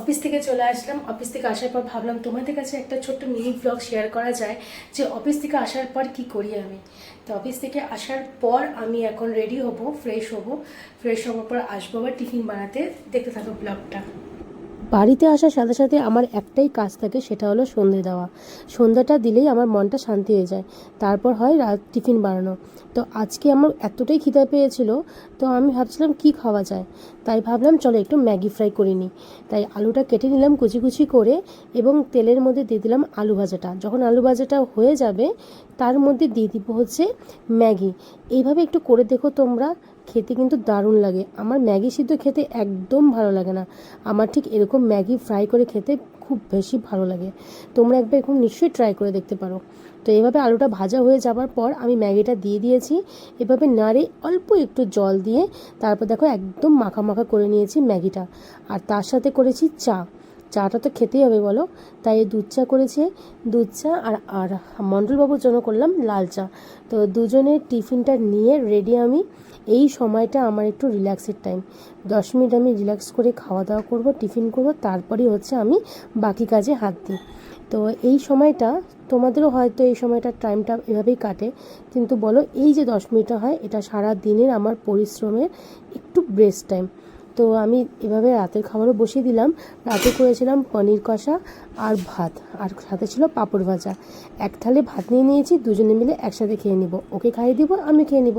Office থেকে চলে আসলাম। Office থেকে আসার পর ভাবলাম, তোমাদের কাছে একটা ছোট্ট মিনি ব্লগ শেয়ার করা যায় যে অফিস থেকে আসার পর কি করি আমি। তো অফিস থেকে আসার পর আমি এখন রেডি হব ফ্রেশ হব। ফ্রেশ হওয়ার পর আসব আবার টিফিন বানাতে। দেখতে থাকো ব্লগটা। বাড়িতে আসার সাথে সাথে আমার একটাই কাজ থাকে, সেটা হলো সন্ধে দেওয়া। সন্ধ্যাটা দিলেই আমার মনটা শান্তি হয়ে যায়। তারপর হয় রাত টিফিন বানানো। তো আজকে আমার এতটাই খিদে পেয়েছিল, তো আমি ভাবছিলাম কি খাওয়া যায়? তাই ভাবলাম চলো একটু ম্যাগি ফ্রাই করে নিই। তাই আলুটা কেটে নিলাম কুচি কুচি করে এবং তেলের মধ্যে দিয়ে দিলাম আলু ভাজাটা। যখন আলু ভাজাটা হয়ে যাবে, তার মধ্যে দিয়ে দিব হচ্ছে ম্যাগি। এইভাবে একটু করে দেখো তোমরা, খেতে কিন্তু দারুণ লাগে। আমার ম্যাগি সিদ্ধ খেতে একদম ভালো লাগে না। আমার ঠিক এরকম ম্যাগি ফ্রাই করে খেতে খুব বেশি ভালো লাগে। তোমরা একবার এখন নিশ্চয়ই ট্রাই করে দেখতে পারো। তো এভাবে আলুটা ভাজা হয়ে যাবার পর আমি ম্যাগিটা দিয়ে দিয়েছি। এভাবে নাড়ে অল্প একটু জল দিয়ে তারপর দেখো একদম মাখা মাখা করে নিয়েছি ম্যাগিটা। আর তার সাথে করেছি চা। চাটা তো খেতেই হবে বলো। তাই দুধ চা করেছে। দুধ চা আর আর মণ্ডলবাবুর জন্য করলাম লাল চা। তো দুজনের টিফিনটা নিয়ে রেডি আমি। এই সময়টা আমার একটু রিল্যাক্সের টাইম দশ মিনিট আমি রিল্যাক্স করে খাওয়া দাওয়া করব, টিফিন করব, তারপরেই হচ্ছে আমি বাকি কাজে হাত দিই। তো এই সময়টা, তোমাদেরও হয়তো এই সময়টা টাইমটা এভাবেই কাটে। কিন্তু বলো, এই যে দশ মিনিটটা হয়, এটা সারা দিনের আমার পরিশ্রমের একটু ব্রেস্ট টাইম তো আমি এভাবে রাতের খাবারও বসিয়ে দিলাম। রাতে করেছিলাম পনির কষা আর ভাত, আর সাথে ছিল পাঁপড় ভাজা। এক থালে ভাত নিয়ে নিয়েছি, দুজনে মিলে একসাথে খেয়ে নিব। ওকে খাইয়ে দিব, আমি খেয়ে নিব।